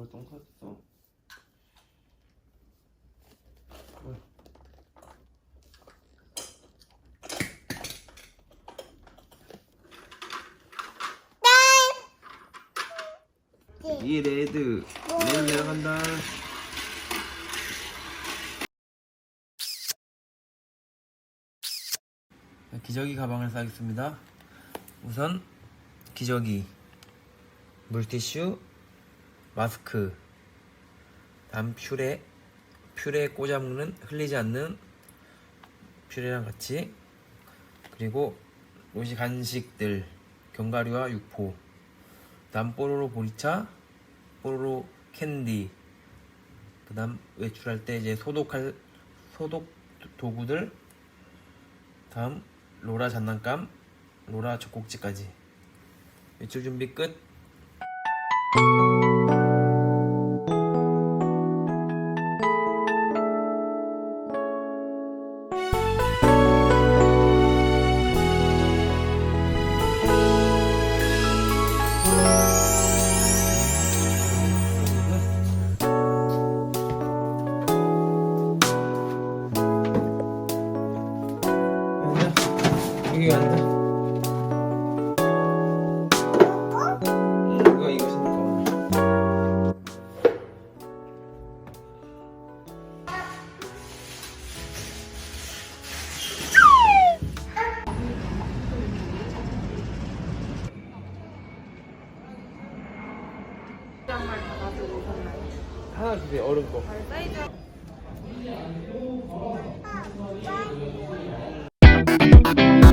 어, 똥카스 어 이 레드 레드 내려간다. 네, 기저귀 가방을 사겠습니다. 우선 기저귀 물티슈 마스크. 다음 퓨레. 퓨레 꽂아 먹는 흘리지 않는 퓨레랑 같이. 그리고 요시 간식들. 견과류와 육포. 다음 뽀로로 보리차. 뽀로로 캔디. 그 다음 외출할 때 이제 소독할 소독 도구들. 다음 로라 장난감 로라 젖꼭지까지. 외출 준비 끝 주세요 얼음 거. 아까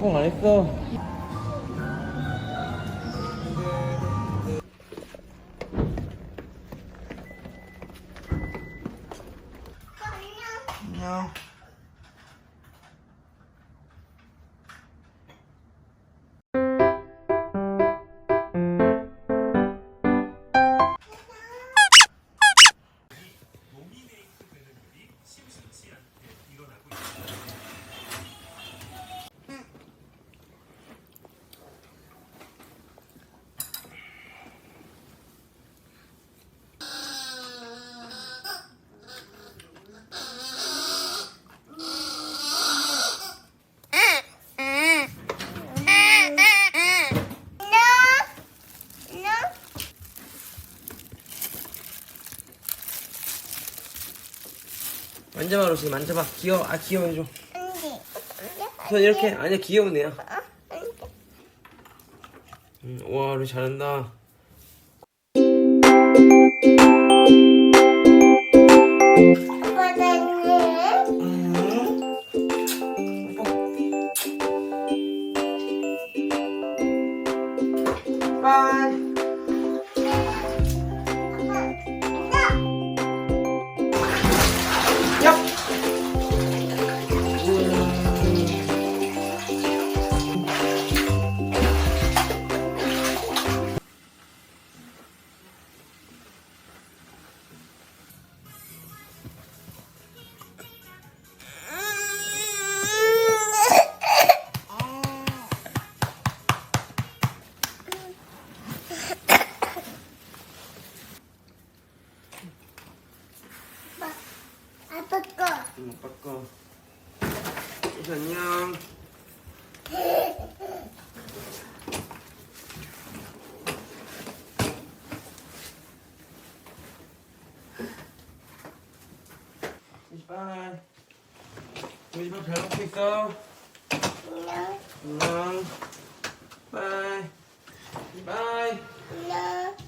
퐁안 했어. 안녕 만져봐 로시. 만져봐. 귀여워. 아 귀여워 해줘 손 이렇게 아니야 귀여운 애야. 음, 와 로시 잘한다. 아빠 다니네. 빠이 로시 안녕 빠이 로시 잘 먹고 있어. 안녕. 안녕. 바이. 바이. 안녕.